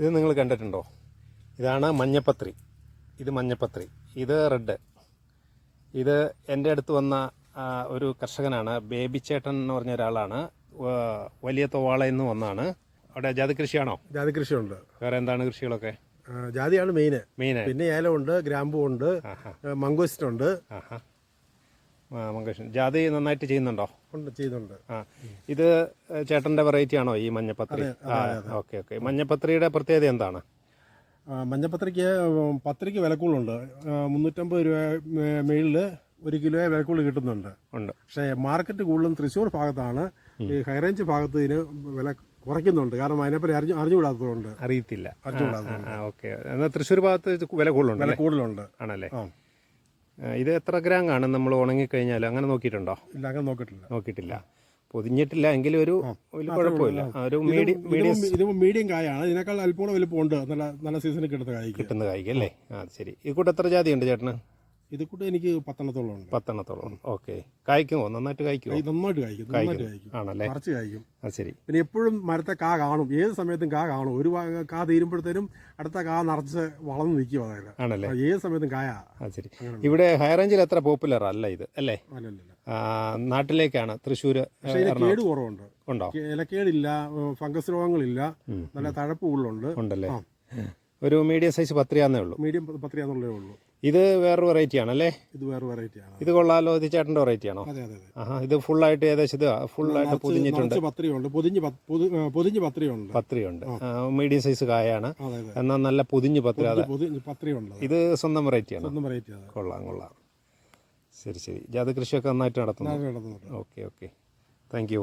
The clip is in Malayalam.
ഇത് നിങ്ങൾ കണ്ടിട്ടുണ്ടോ? ഇതാണ് മഞ്ഞപ്പത്രി. ഇത് മഞ്ഞപ്പത്രി. ഇത് റെഡ്. ഇത് എന്റെ അടുത്ത് വന്ന ഒരു കർഷകനാണ്. ബേബി ചേട്ടൻ എന്ന് പറഞ്ഞ ഒരാളാണ്. വലിയ തോവാളയിൽ നിന്ന് വന്നാണ്. അവിടെ ജാതി കൃഷിയാണോ? ജാതി കൃഷിയുണ്ട്. വേറെ എന്താണ് കൃഷികളൊക്കെ? ജാതിയാണ് മെയിൻ മെയിന്. പിന്നെ ഏലമുണ്ട് ഗ്രാമ്പുണ്ട് ആഹാ. മംഗോസ്റ്റ് ഉണ്ട് ആഹാ. ആ മങ്കേഷൻ ജാതി നന്നായിട്ട് ചെയ്യുന്നുണ്ടോ? ഉണ്ട് ചെയ്യുന്നുണ്ട്. ആ ഇത് ചേട്ടന്റെ വെറൈറ്റി ആണോ ഈ മഞ്ഞപ്പത്രി? ആ ഓക്കെ ഓക്കെ. മഞ്ഞപ്പത്രിയുടെ പ്രത്യേകത എന്താണ്? മഞ്ഞപ്പത്രിക്ക് പത്രിക്ക് വിലക്കൂളുണ്ട് മുന്നൂറ്റമ്പത് രൂപ മേളിൽ ഒരു കിലോ വിലക്കൂൾ കിട്ടുന്നുണ്ട്. ഉണ്ട്. പക്ഷേ മാർക്കറ്റ് കൂടുതലും തൃശ്ശൂർ ഭാഗത്താണ്. ഈ ഹൈറേഞ്ച് ഭാഗത്ത് ഇതിന് വില കുറയ്ക്കുന്നുണ്ട്. കാരണം അതിനെപ്പറ്റി അറിഞ്ഞു അറിഞ്ഞുകൂടാത്തതുകൊണ്ട്. അറിയത്തില്ല. അറിഞ്ഞുകൂടാത്തത് ആ ഓക്കെ. എന്നാൽ തൃശ്ശൂർ ഭാഗത്ത് വില കൂടുതലുണ്ട് വില കൂടുതലുണ്ട്. ആണല്ലേ? ഇത് എത്ര ഗ്രാം കാണും നമ്മൾ ഉണങ്ങിക്കഴിഞ്ഞാൽ അങ്ങനെ നോക്കിയിട്ടുണ്ടോ? ഇല്ല അങ്ങനെ നോക്കിയിട്ടില്ല. നോക്കിയിട്ടില്ല. പൊതിഞ്ഞിട്ടില്ല എങ്കിലും ഒരു വലിയ കുഴപ്പമില്ല. ഒരു മീഡിയം മീഡിയം ഇതിപ്പം മീഡിയം കായാണ്. ഇതിനേക്കാൾ അല്പം വലിപ്പമുണ്ട്. നല്ല നല്ല സീസണിൽ കിട്ടുന്ന കായ്ക്ക്. കിട്ടുന്ന കായ്ക്ക് അല്ലേ? ആ ശരി. ഈ കൂട്ടം എത്ര ജാതി ഉണ്ട് ചേട്ടന്? ഇത് കൂട്ട് എനിക്ക് പത്തെണ്ണത്തോളം ഉണ്ട്. പത്തെണ്ണത്തോളം ഓക്കെ. കായ്ക്കുമോ നന്നായിട്ട് കായ്ക്കുമോ നന്നായിട്ട് കായ്ക്കും. നന്നായിട്ട് കായ്ക്കും. ആണല്ലേ? കുറച്ച് കായ്ക്കും. ആ ശരി. പിന്നെ എപ്പോഴും മരത്തെ കാ കാണും. ഏത് സമയത്തും കാ കാണും. ഒരു കാ തീരുമ്പോഴത്തേനും അടുത്ത കാ നിറച്ച് വളർന്ന് നിൽക്കും അതായത് ആണല്ലേ? ഏത് സമയത്തും കായ. ആ ശരി. ഇവിടെ ഹൈറേഞ്ചിൽ എത്ര അത്ര പോപ്പുലർ അല്ല ഇത് അല്ലേ? അല്ലല്ല നാട്ടിലേക്കാണ്. തൃശ്ശൂർ കേട് കുറവുണ്ട്. ഉണ്ടോ? ഇലക്കേടില്ല ഫംഗസ് രോഗങ്ങളില്ല. നല്ല തഴപ്പ് ഉള്ളുണ്ട് ഉണ്ടല്ലേ? ഒരു മീഡിയം സൈസ് പത്രിയാന്നേ ഉള്ളൂ. മീഡിയം പത്രിയാന്നുള്ളേ ഉള്ളൂ. ഇത് വേറൊരു വെറൈറ്റി ആണല്ലേ? ഇത് വേറെ വെറൈറ്റി ആണ്. ഇത് കൊള്ളാലോ? ഇത് ചേട്ടന്റെ വെറൈറ്റി ആണോ? അതെ അതെ അതെ. ഇത് ഇത് ഫുള്ളായിട്ട് ഏകദേശം ഇത് ആയിട്ട് പൊതിഞ്ഞിട്ടുണ്ട്. നിറച്ച് പത്രിയുണ്ട് പൊതിഞ്ഞ് പൊതി- പൊതിഞ്ഞ് പത്രിയുണ്ട് പത്രിയുണ്ട് മീഡിയം സൈസ് കായാണ്. അതെ അതെ എന്നാൽ നല്ല പൊതിഞ്ഞ് പത്രി പൊതിഞ്ഞ് പത്രിയുണ്ട് ഇത് സ്വന്തം വെറൈറ്റി ആണ്? ഒന്നും വെറൈറ്റി അതെ കൊള്ളാം കൊള്ളാം. ശരി ശരി. ജാതി കൃഷിയൊക്കെ നന്നായിട്ട് നടത്തുന്നു നടത്തുന്നുണ്ട്. Okay okay. Thank you